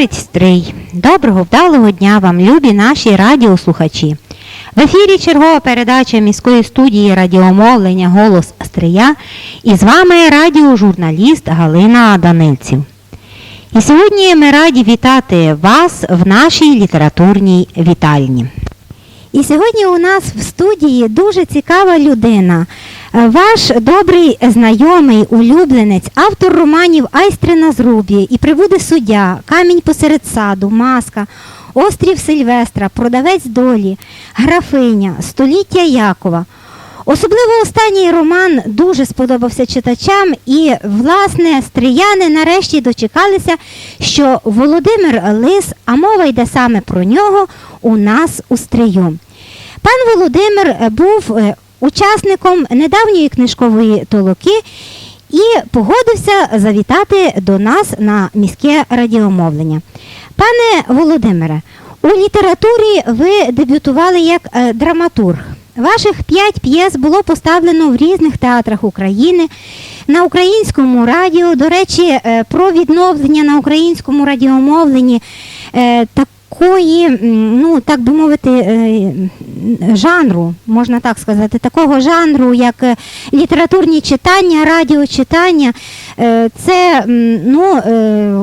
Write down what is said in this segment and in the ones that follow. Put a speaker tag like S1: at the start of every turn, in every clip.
S1: Говорить стрий. Доброго вдалого дня вам, любі наші радіослухачі. В ефірі чергова передача міської студії радіомовлення Голос Стрия і з вами радіожурналіст Галина Данильців. І сьогодні ми раді вітати вас в нашій літературній вітальні. І сьогодні у нас в студії дуже цікава людина. Е, Ваш добрий знайомий, улюбленець, автор романів Айстри на зрубі і прибуде суддя, Камінь посеред саду, Маска, Острів Сильвестра, Продавець долі, Графиня, Століття Якова. Особливо останній роман дуже сподобався читачам, і, власне, стрияни нарешті дочекалися, що Володимир Лис, а мова йде саме про нього, у нас у стрию. Пан Володимир був е, учасником недавньої книжкової толоки і погодився завітати до нас на міське радіомовлення. Пане Володимире, у літературі ви дебютували як е, драматург. Ваших п'ять п'єс було поставлено в різних театрах України на українському радіо. До речі, е, про відновлення на українському радіомовленні е, такої, ну так би мовити, е, жанру, можна так сказати, такого жанру, як е, літературні читання, радіочитання. Е, Це ну,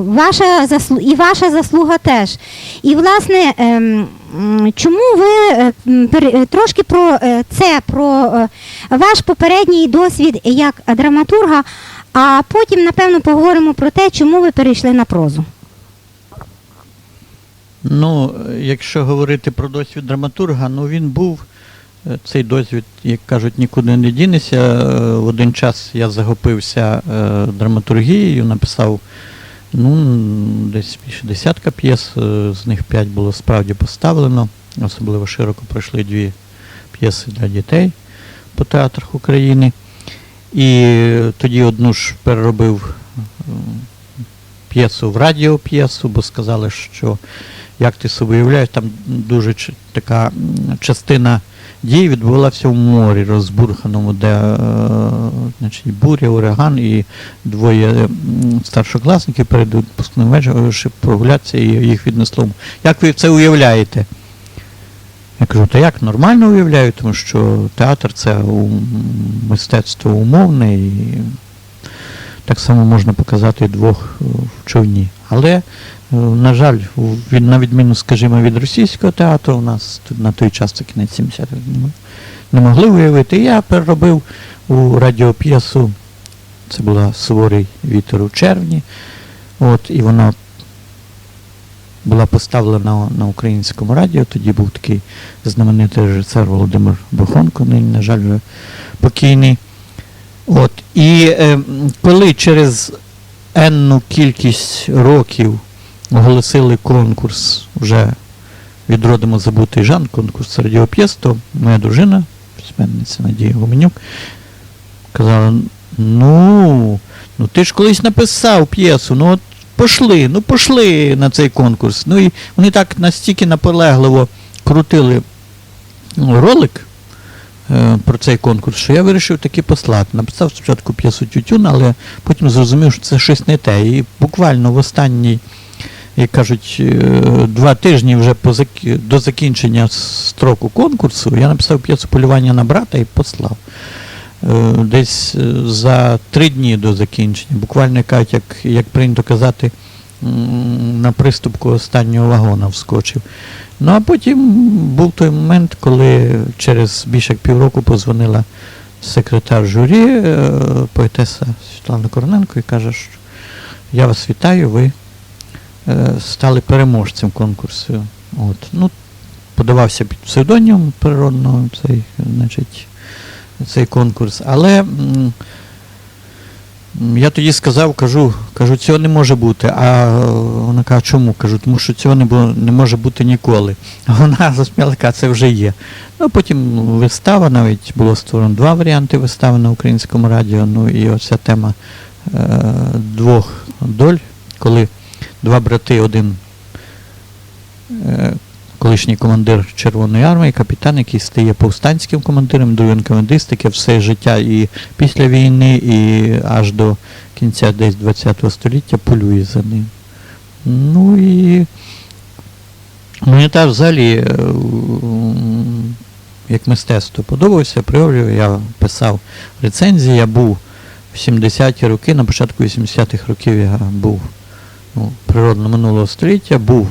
S1: ваша заслу... і ваша заслуга теж. І, власне, ем, чому ви трошки про це, про ваш попередній досвід як драматурга, а потім, напевно, поговоримо про те, чому ви перейшли на прозу.
S2: Ну, якщо говорити про досвід драматурга, ну він був е, цей досвід, як кажуть, нікуди не дінеться. Е, В один час я захопився е, драматургією, написав ну, десь більше десятка п'єс, з них п'ять було справді поставлено. Особливо широко пройшли дві п'єси для дітей по театрах України. І тоді одну ж переробив п'єсу в радіоп'єсу, бо сказали, що як ти собі уявляєш, там дуже така частина дій відбувалася в морі розбурханому, де е, значить, буря, ураган і двоє старшокласників перед випускним вечором прогулятися і їх віднесло. Як ви це уявляєте? Я кажу, та як нормально уявляю, тому що театр це мистецтво умовне і так само можна показати двох е, в човні. Але, е, на жаль, від, на відміну, скажімо, від російського театру, у нас тут на той час це кінець 70-х не, могли уявити. Я переробив у радіоп'єсу, це була Суворий вітер у червні. От, і вона була поставлена на українському радіо. Тоді був такий знаменитий режисер Володимир Бохонко, нині, на жаль, вже покійний. От, і е, коли через енну кількість років оголосили конкурс вже відродимо забутий Жан, конкурс радіоп'єс, то моя дружина, письменниця Надія Гуменюк, казала: ну, ну ти ж колись написав п'єсу, ну от пошли, ну пошли на цей конкурс. Ну і вони так настільки наполегливо крутили ролик про цей конкурс, що я вирішив таки послати. Написав спочатку п'єсу Тютюн, але потім зрозумів, що це щось не те. І буквально в останній, як кажуть, е, два тижні вже до закінчення строку конкурсу я написав п'єсу полювання на брата і послав. Е, Десь е, за три дні до закінчення, буквально кажуть, як, як прийнято казати, на приступку останнього вагона вскочив. Ну а потім був той момент, коли через більше як півроку позвонила секретар журі, е, поетеса Світлана Короненко, і каже, що я вас вітаю, ви е, стали переможцем конкурсу. От. Ну, подавався під псевдонімом природного цей, значить, цей конкурс. Але я тоді сказав, кажу, кажу, цього не може бути. А е, вона каже, чому? Кажу, тому що цього не, було, не може бути ніколи. А вона засміяла, каже, це вже є. Ну, потім вистава, навіть було створено два варіанти вистави на українському радіо. Ну і оця тема е, двох доль, коли два брати, один е, колишній командир Червоної армії, капітан, який стає повстанським командиром, другий командист, таке все життя і після війни, і аж до кінця десь ХХ століття полює за ним. Ну і мені теж взагалі е, як мистецтво подобався, апріорі я писав рецензії, я був в 70-ті роки, на початку 80-х років я був ну, природно минулого століття, був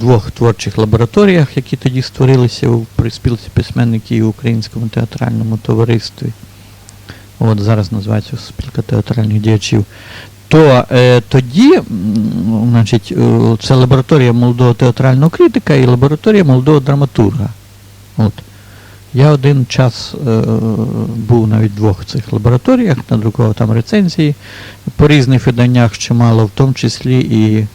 S2: двох творчих лабораторіях, які тоді створилися у при спілці письменників і Українському театральному товаристві. От зараз називається спілка театральних діячів. То е, тоді, значить, е, це лабораторія молодого театрального критика і лабораторія молодого драматурга. От. Я один час е, був навіть в двох цих лабораторіях, надрукував там рецензії по різних виданнях чимало, в тому числі і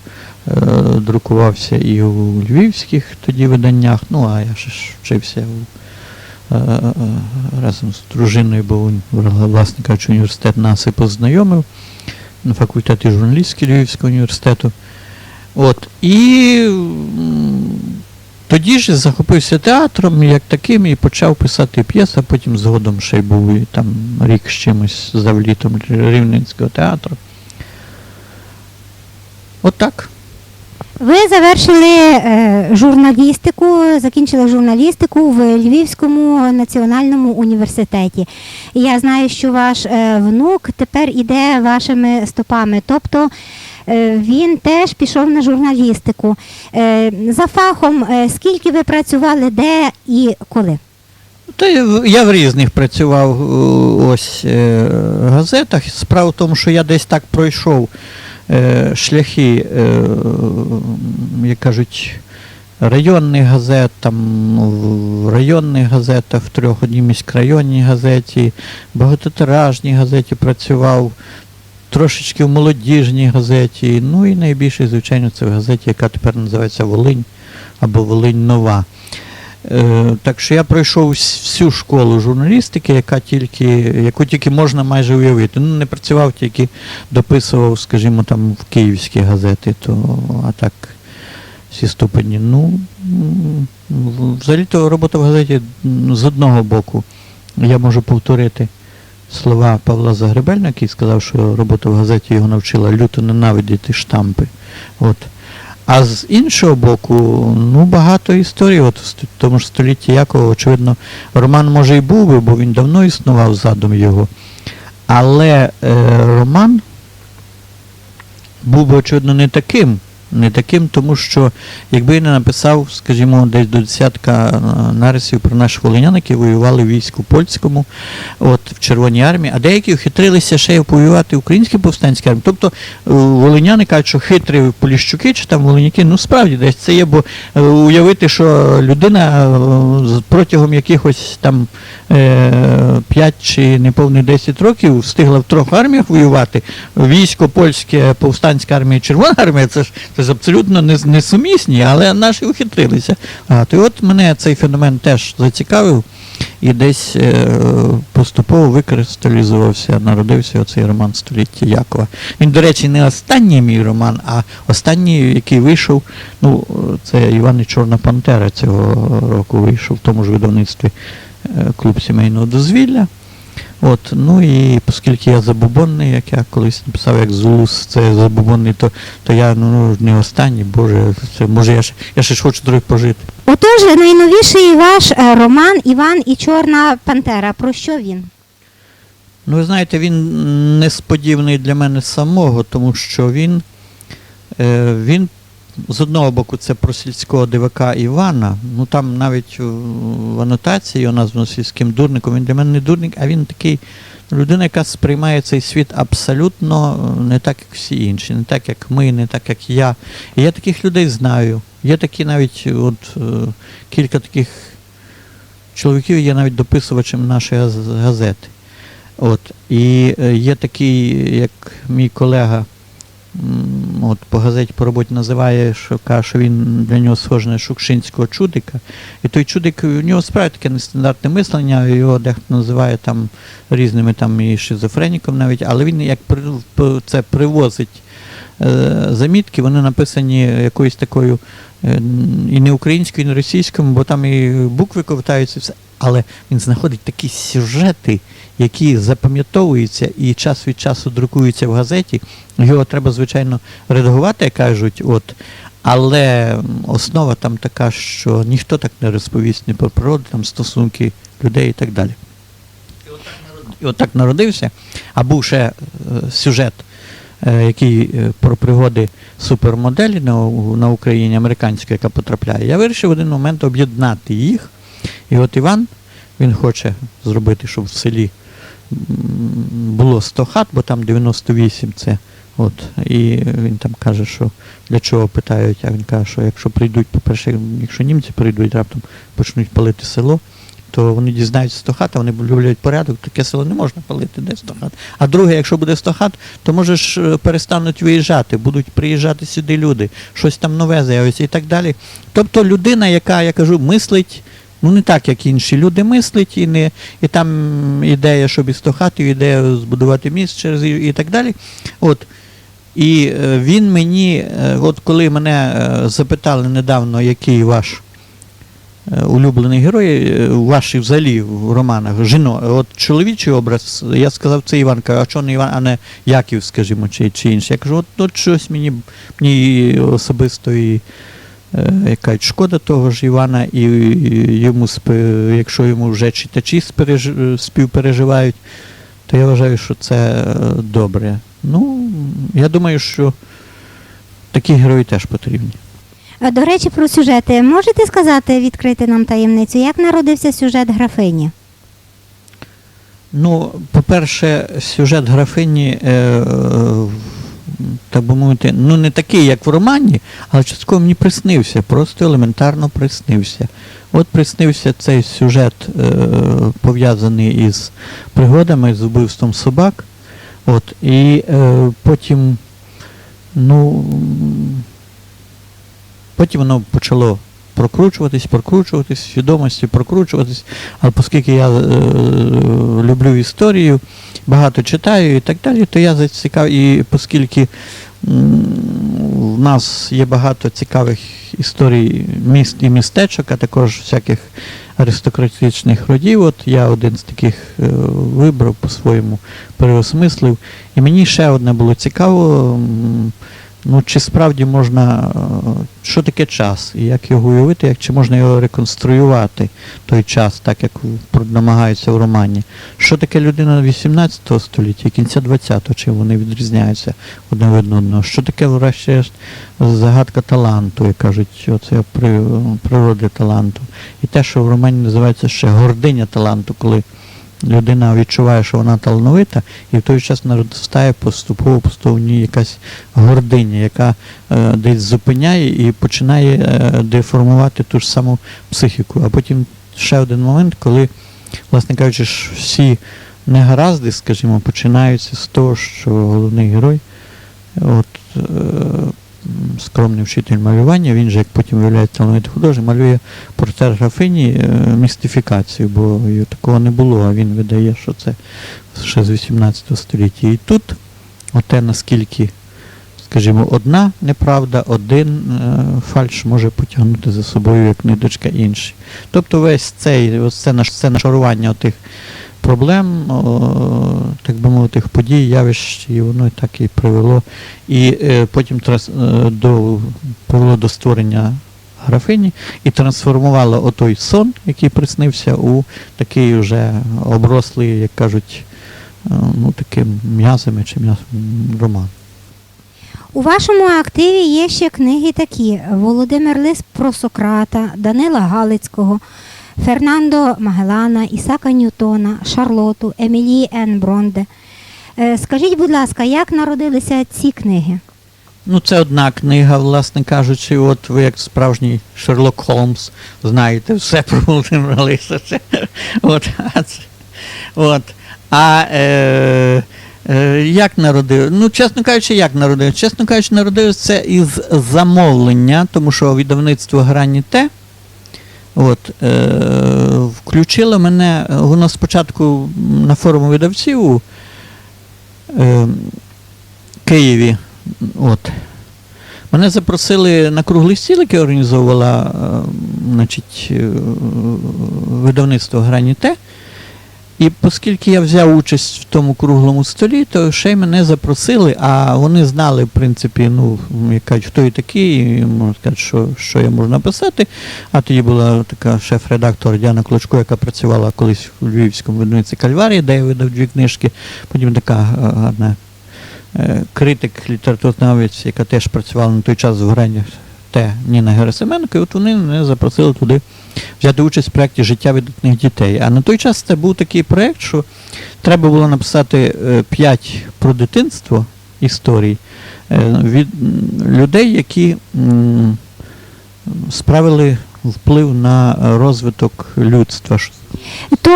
S2: друкувався і у львівських тоді виданнях. Ну, а я ж вчився у, е, е, разом з дружиною, бо власне університет нас і познайомив на факультеті журналістський Львівського університету. От. І тоді ж захопився театром як таким і почав писати п'єси, а потім згодом ще й був і там рік з чимось завлітом Рівненського театру. От так.
S1: Ви завершили е, журналістику, закінчили журналістику в Львівському національному університеті. Я знаю, що ваш е, внук тепер іде вашими стопами. Тобто е, він теж пішов на журналістику. За фахом, скільки ви працювали, де і коли?
S2: Та я в- різних працював ось газетах. Справа в тому, що я десь так пройшов шляхи, е, як кажуть, районних газет, там в районних газетах, в трьох одній міськрайонній газеті, багатотиражній газеті працював, трошечки в молодіжній газеті. Ну і найбільше, звичайно, це в газеті, яка тепер називається Волинь або Волинь Нова. Е, Так що я пройшов всю школу журналістики, яка тільки, яку тільки можна майже уявити. Ну, не працював, тільки дописував, скажімо, там в київські газети, то а так всі ступені. Ну, взагалі-то робота в газеті з одного боку. Я можу повторити слова Павла Загребельна, який сказав, що робота в газеті його навчила люто ненавидіти штампи. От. А з іншого боку, ну багато історій. От в тому ж столітті Якова, очевидно, роман може і був би, бо він давно існував задум його. Але е, роман був би, очевидно, не таким. Не таким, тому що якби я не написав, скажімо, десь до десятка е, нарисів про наших волинян, які воювали в війську польському, от в Червоній армії, а деякі ухитрилися ще й повоювати в українській повстанській армії. Тобто е, волиняни кажуть, що хитрі поліщуки чи там волиняки, ну справді десь це є, бо е, уявити, що людина протягом якихось там е, 5 чи неповних 10 років встигла в трьох арміях воювати. Військо польське, повстанська армія, Червона армія, це ж ж абсолютно не- несумісні, але наші ухитрилися. А, то і от мене цей феномен теж зацікавив і десь е, поступово викристалізувався, народився оцей роман століття Якова. Він, до речі, не останній мій роман, а останній, який вийшов, ну, це Іван і Чорна Пантера цього року вийшов в тому ж видавництві е, клуб сімейного дозвілля. От, ну і оскільки я забубонний, як я колись написав, як Зулус, це забубонний, то, то я ну, не останній, Боже, це, може я ще, я ще ж хочу трохи пожити.
S1: Отож, найновіший ваш е, роман Іван і Чорна Пантера. Про що він?
S2: Ну, ви знаєте, він несподіваний для мене самого, тому що він, е, він з одного боку, це про сільського дивака Івана. Ну там навіть в анотації його названо сільським дурником. Він для мене не дурник, а він такий людина, яка сприймає цей світ абсолютно е, не так, як всі інші, не так, як ми, не так, як я. І я таких людей знаю. Є такі навіть от, е, кілька таких чоловіків, є навіть дописувачем нашої газети. От. І е, є такий, як мій колега, от по газеті по роботі називає, що каже, що він для нього схожий на Шукшинського чудика. І той чудик, у нього справді таке нестандартне мислення, його дехто називає там різними там і шизофреніком навіть, але він як це привозить е, замітки, вони написані якоюсь такою і не українською, і не російською, бо там і букви ковтаються, все. але він знаходить такі сюжети, які запам'ятовуються і час від часу друкуються в газеті. Його треба, звичайно, редагувати, як кажуть, от. Але основа там така, що ніхто так не розповість ні про природу, там стосунки людей і так далі. І от так народився, а був ще е, сюжет, е, який е, про пригоди супермоделі на, на Україні, американська, яка потрапляє. Я вирішив в один момент об'єднати їх. І от Іван, він хоче зробити, щоб в селі було 100 хат, бо там 98 це. От, і він там каже, що для чого питають, а він каже, що якщо прийдуть, по-перше, якщо німці прийдуть, раптом почнуть палити село, то вони дізнаються 100 хат, а вони люблять порядок, таке село не можна палити, де 100 хат. А друге, якщо буде 100 хат, то може ж е, перестануть виїжджати, будуть приїжджати сюди люди, щось там нове з'явиться і так далі. Тобто людина, яка, я кажу, мислить, ну не так, як інші люди мислить, і, не, і там ідея, щоб із 100 хат, і ідея збудувати міст через і, так далі. От. І е, він мені, е, от коли мене запитали недавно, який ваш улюблений герой, е, ваші взагалі в романах, жіно, от чоловічий образ, я сказав, це Іван, Каже, а чого не Іван, а не Яків, скажімо, чи, чи інший. Я кажу, от, от щось мені, мені особисто і е, як кажуть, шкода того ж Івана, і, йому, якщо йому вже читачі співпереживають, то я вважаю, що це е, добре. Ну, я думаю, що такі герої теж потрібні.
S1: Е, До речі, про сюжети. Можете сказати, відкрити нам таємницю, як народився сюжет графині?
S2: Ну, по-перше, сюжет графині, е, е, так би мовити, ну не такий, як в романі, але частково мені приснився, просто елементарно приснився. От приснився цей сюжет, е, пов'язаний із пригодами, з вбивством собак. От, і е, потім, ну, потім воно почало прокручуватись, прокручуватись, свідомості прокручуватись. Але оскільки я е, люблю історію, багато читаю і так далі, то я зацікав, і оскільки в нас є багато цікавих історій міст і містечок, а також всяких аристократичних родів. От я один з таких е, вибрав по-своєму, переосмислив. І мені ще одне було цікаво. Ну, чи справді можна, е, що таке час, і як його уявити, як чи можна його реконструювати, той час, так як намагаються в романі. Що таке людина 18 століття кінця 20-го, чим вони відрізняються одне від одного? Що таке, врешті, загадка таланту, як кажуть, оце при, природи таланту. І те, що в романі називається ще гординя таланту, коли людина відчуває, що вона талановита, і в той час наростає поступово поступово якась гординя, яка е, десь зупиняє і починає е, деформувати ту ж саму психіку. А потім ще один момент, коли, власне кажучи, всі негаразди, скажімо, починаються з того, що головний герой, от, е, скромний вчитель малювання, він же, як потім виявляється талановитий художник, малює портрет графині е, містифікацію, бо такого не було, а він видає, що це ще з 18 століття. І тут оте наскільки, скажімо, одна неправда, один е, фальш може потягнути за собою як ниточка інші. Тобто весь цей, ось це, це нашарування тих проблем, так би мовити, подій, явищ, і воно так і привело. І е, потім е, до, привело до створення графині і трансформувало отой сон, який приснився, у такий вже оброслий, як кажуть, е, ну, таким м'язами чи м'ясом роман.
S1: У вашому активі є ще книги такі: Володимир Лис про Сократа, Данила Галицького, Фернандо Магеллана, Ісака Ньютона, Шарлоту, Емілії Ен Бронде. Е, Скажіть, будь ласка, як народилися ці книги?
S2: Ну, це одна книга, власне кажучи, от ви як справжній Шерлок Холмс знаєте все про Володимира Лиса. От, от. а е, е, як народив? Ну, чесно кажучи, як народив? Чесно кажучи, народив це із замовлення, тому що видавництво грані те. От, е, включило мене, воно спочатку на форуму видавців у е, Києві. От. Мене запросили на круглий стіл, який організовувала е, значить, е, видавництво Граніте. І оскільки я взяв участь в тому круглому столі, то ще й мене запросили, а вони знали, в принципі, ну, як кажуть, хто я такий, і можна сказати, що, що я можу написати. А тоді була така шеф-редактор Діана Клочко, яка працювала колись у Львівському видавництві Кальварії, де я видав дві книжки. Потім така е, гарна е, критик, літературознавець, яка теж працювала на той час в Грані Т. Ніна Герасименко, і от вони мене запросили туди взяти участь в проєкті Життя видатних дітей. А на той час це був такий проєкт, що треба було написати е, п'ять про дитинство історій е, від людей, які справили вплив на розвиток людства.
S1: То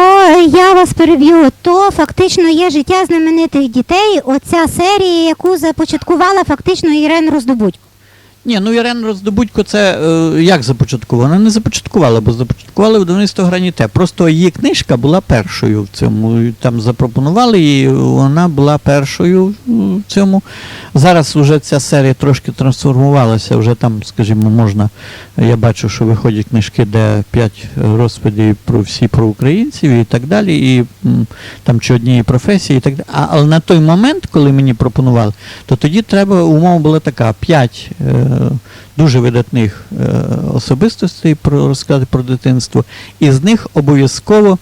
S1: я вас переб'ю, то фактично є життя знаменитих дітей. Оця серія, яку започаткувала фактично Ірен Роздобудь.
S2: Ні, ну Ірен Роздобудько це е, як започаткувала? Вона не започаткувала, бо започаткували видавництво Граніте. Просто її книжка була першою в цьому. Там запропонували її, вона була першою в цьому. Зараз вже ця серія трошки трансформувалася. Вже там, скажімо, можна. Я бачу, що виходять книжки, де п'ять розповідей про всі про українців і так далі, і там чи однієї професії, і так далі. А, але на той момент, коли мені пропонували, то тоді треба умова була така: п'ять е, дуже видатних е, особистостей про розказати про дитинство, і з них обов'язково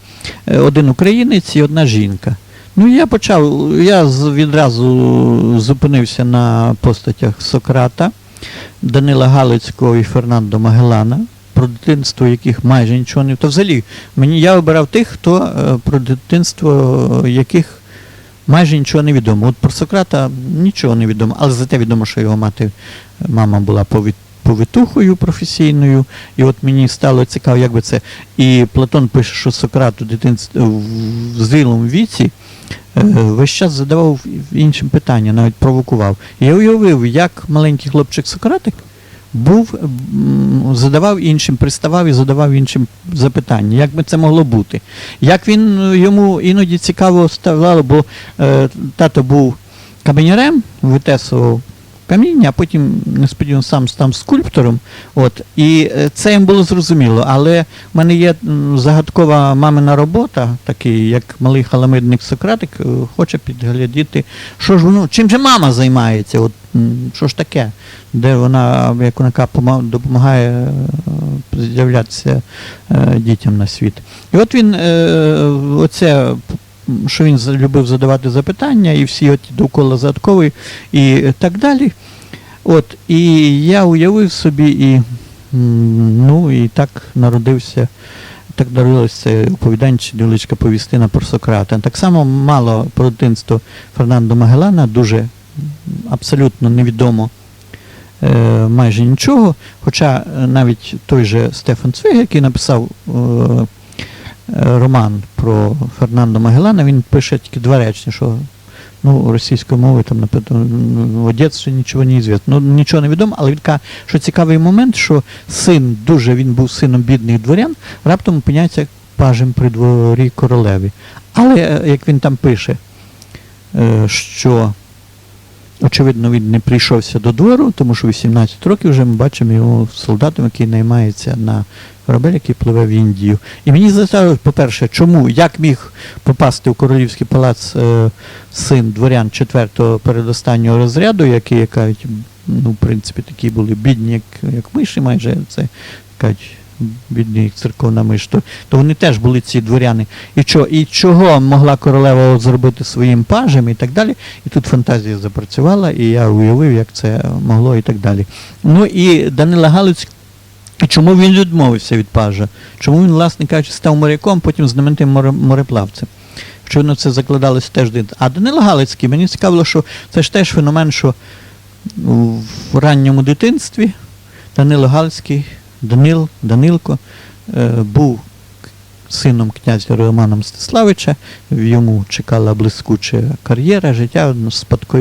S2: е, один українець і одна жінка. Ну, я почав, я відразу зупинився на постатях Сократа, Данила Галицького і Фернандо Магеллана, про дитинство яких майже нічого не. То взагалі, мені я обирав тих, хто е, про дитинство е, яких майже нічого не відомо. От про Сократа нічого не відомо, але зате відомо, що його мати, мама була повід, професійною, і от мені стало цікаво, як би це. І Платон пише, що Сократ у дитинстві в зрілому віці е, весь час задавав іншим питання, навіть провокував. Я уявив, як маленький хлопчик Сократик був, задавав іншим, приставав і задавав іншим запитання, як би це могло бути. Як він е, йому іноді цікаво ставало, бо е, тато був каменярем, витесував каміння, а потім несподівано сам став скульптором. От, і е, це їм було зрозуміло. Але в мене є загадкова мамина робота, такий, як малий халамидник Сократик, е, хоче підглядіти, що ж воно, чим же мама займається, от, що ж таке, де вона, як вона допомагає е, з'являтися дітям на світ. І от він, оце, що він любив задавати запитання, і всі от довкола загадкові, і так далі. От, і я уявив собі, і, ну, і так народився, так народилося оповідання чи невеличка повістина про Сократа. Так само мало про дитинство Фернандо Магеллана, дуже абсолютно невідомо е, майже нічого. Хоча е, навіть той же Стефан Цвиг, який написав е, роман про Фернандо Магеллана, він пише тільки два речення, що ну, російською мовою там напевно в нічого не звісно. Ну, нічого не відомо, але він каже, що цікавий момент, що син дуже він був сином бідних дворян, раптом опиняється пажем при дворі королеві. Але е, як він там пише, е, що очевидно він не прийшовся до двору, тому що 18 років вже ми бачимо його солдатом, який наймається на корабель, який пливе в Індію. І мені зацікавило, по-перше, чому, як міг попасти у королівський палац е, син дворян четвертого передостаннього розряду, які, як кажуть, ну, в принципі, такі були бідні, як, як миші, майже це кажуть, бідні як церковна миш, то, то вони теж були ці дворяни. І, чо, і чого могла королева зробити своїм пажем і так далі. І тут фантазія запрацювала, і я уявив, як це могло і так далі. Ну і Данила Галицький чому він відмовився від пажа? Чому він, власне кажучи, став моряком, потім знаменитим море- мореплавцем? Очевидно, це закладалося теж. А Данило Галицький, мені цікавило, що це ж теж феномен, що в ранньому дитинстві Данило Галицький, Данил, Данилко, е, був сином князя Романа Мстиславича. Йому чекала блискуча кар'єра, життя,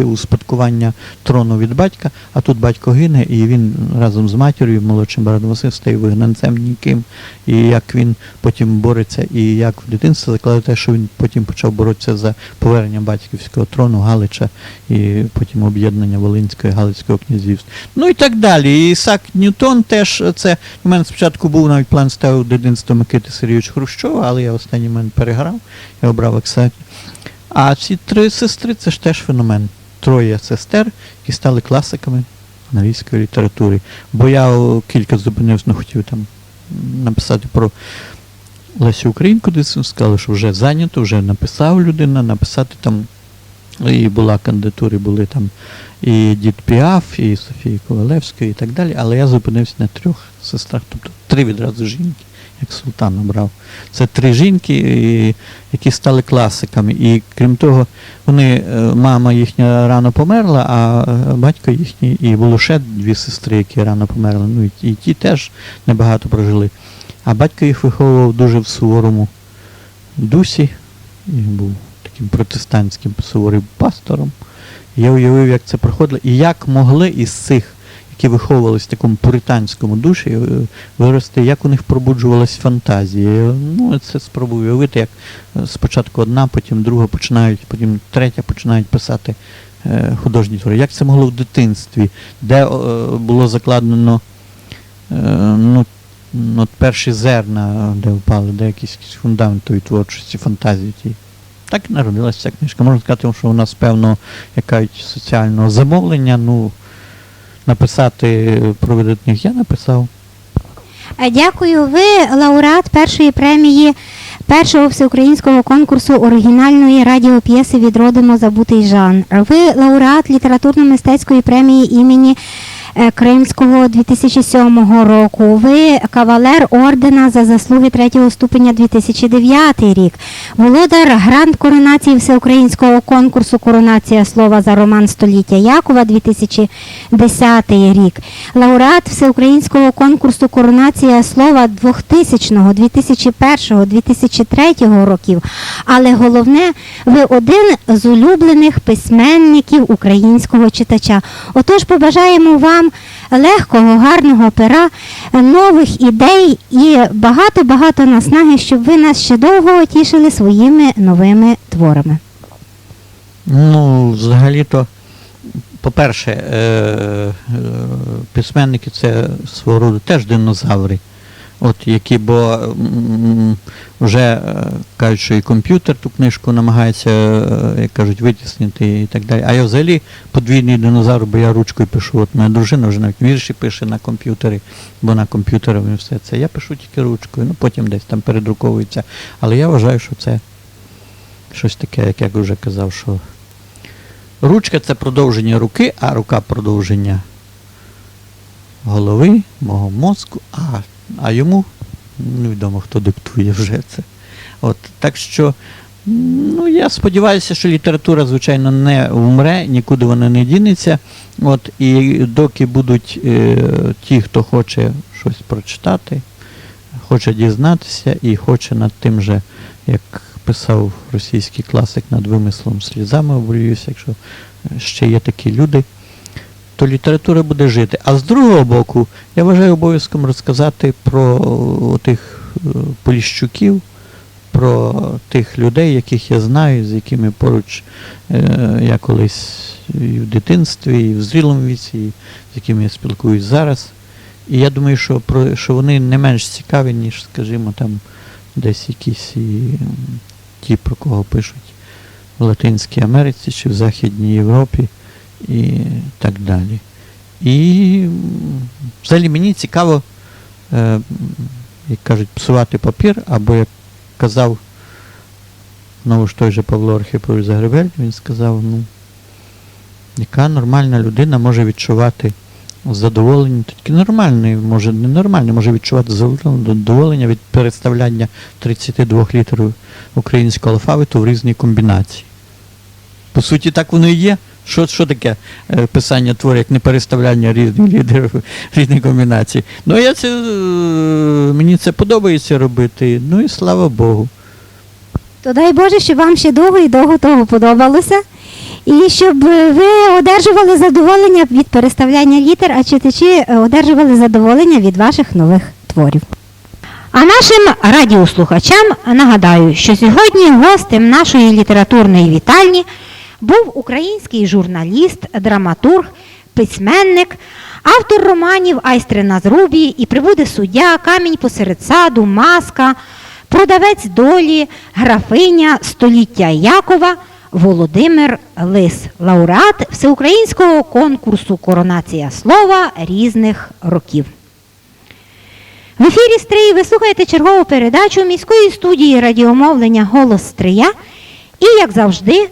S2: успадкування трону від батька, а тут батько гине, і він разом з матір'ю, молодшим братом Василем, стає вигнанцем ніким. І як він потім бореться, і як в дитинстві закладає те, що він потім почав боротися за повернення батьківського трону Галича і потім об'єднання Волинського і Галицького князівства. Ну і так далі. Ісак Ньютон теж це. У мене спочатку був навіть план ставив дитинство Микити Сергійовича Хрущова, але я в останній момент переграв, я обрав Оксані. А ці три сестри це ж теж феномен. Троє сестер, які стали класиками англійської літератури. Бо я кілька зупинився, ну хотів там написати про Лесю Українку, десь сказали, що вже зайнято, вже написав людина, написати там. І була кандидатури, були там і Дід Піаф, і Софії Ковалевської, і так далі. Але я зупинився на трьох сестрах, тобто три відразу жінки, як султан обрав. Це три жінки, які стали класиками. І крім того, вони, е, мама їхня рано померла, а е, батько їхній, і було ще дві сестри, які рано померли. Ну і, ті- теж небагато прожили. А батько їх виховував дуже в суворому дусі, і був таким протестантським суворим пастором. Я уявив, як це проходило, і як могли із цих, які виховувалися в такому пуританському душі, е, вирости, як у них пробуджувалась фантазія. Ну, це спробую уявити, як е, спочатку одна, потім друга починають, потім третя починають писати е, художні твори. Як це могло в дитинстві, де було закладено ну, от перші зерна, де впали, де якийсь, якийсь фундамент тої творчості, фантазії тієї. Так народилася ця книжка. Можна сказати, що у нас певно якась соціального замовлення. Ну, написати про видатних я написав.
S1: Е, Дякую. Ви лауреат першої премії першого всеукраїнського конкурсу оригінальної радіоп'єси Відродимо забутий жанр. Ви лауреат літературно-мистецької премії імені Кримського 2007 року. Ви кавалер ордена за заслуги третього ступеня 2009 рік. Володар гранд коронації всеукраїнського конкурсу Коронація слова за роман століття Якова 2010 рік. Лауреат всеукраїнського конкурсу Коронація слова 2000, 2001, 2003 років. Але головне, ви один з улюблених письменників українського читача. Отож, побажаємо вам легкого, гарного пера, нових ідей і багато-багато наснаги, щоб ви нас ще довго тішили своїми новими творами.
S2: Ну, взагалі-то, по-перше, е- е- письменники це свого роду теж динозаври. От які, бо вже е, кажуть, що і комп'ютер ту книжку намагається, е, як кажуть, витіснити і так далі. А я взагалі подвійний динозавр, бо я ручкою пишу. От моя дружина вже навіть вірші пише на комп'ютері, бо на комп'ютері все це. Я пишу тільки ручкою, ну потім десь там передруковується. Але я вважаю, що це щось таке, як я вже казав, що ручка це продовження руки, а рука продовження голови, мого мозку, а, а йому невідомо, хто диктує вже це. От, так що, ну, я сподіваюся, що література, звичайно, не вмре, нікуди вона не дінеться. От, і доки будуть е, ті, хто хоче щось прочитати, хоче дізнатися і хоче над тим же, як писав російський класик над вимислом слізами оболююся, якщо е, ще є такі люди, то література буде жити. А з другого боку, я вважаю обов'язком розказати про тих е, поліщуків, про тих людей, яких я знаю, з якими поруч е, я колись і в дитинстві, і в зрілому віці, і з якими я спілкуюсь зараз. І я думаю, що, про, що вони не менш цікаві, ніж, скажімо, там десь якісь і, ті, про кого пишуть в Латинській Америці чи в Західній Європі і так далі. І взагалі мені цікаво, е, як кажуть, псувати папір, або як казав знову ж той же Павло Архипович Загребель, він сказав, ну, яка нормальна людина може відчувати задоволення, тільки нормальний, може не нормальний, може відчувати задоволення від переставляння 32 літерів українського алфавіту в різні комбінації. По суті, так воно і є. Що, що таке е, писання творів, як не переставляння різних лідерів, різних комбінацій? Ну, я це, е, мені це подобається робити, ну і слава Богу.
S1: То дай Боже, щоб вам ще довго і довго того подобалося. І щоб е, ви одержували задоволення від переставляння літер, а читачі одержували задоволення від ваших нових творів. А нашим радіослухачам нагадаю, що сьогодні гостем нашої літературної вітальні був український журналіст, драматург, письменник, автор романів Айстри на зрубі і прибуде суддя, камінь посеред саду, маска, продавець долі, графиня століття Якова Володимир Лис, лауреат всеукраїнського конкурсу Коронація слова різних років. В ефірі Стрий ви слухаєте чергову передачу міської студії радіомовлення Голос Стрия. І, як завжди,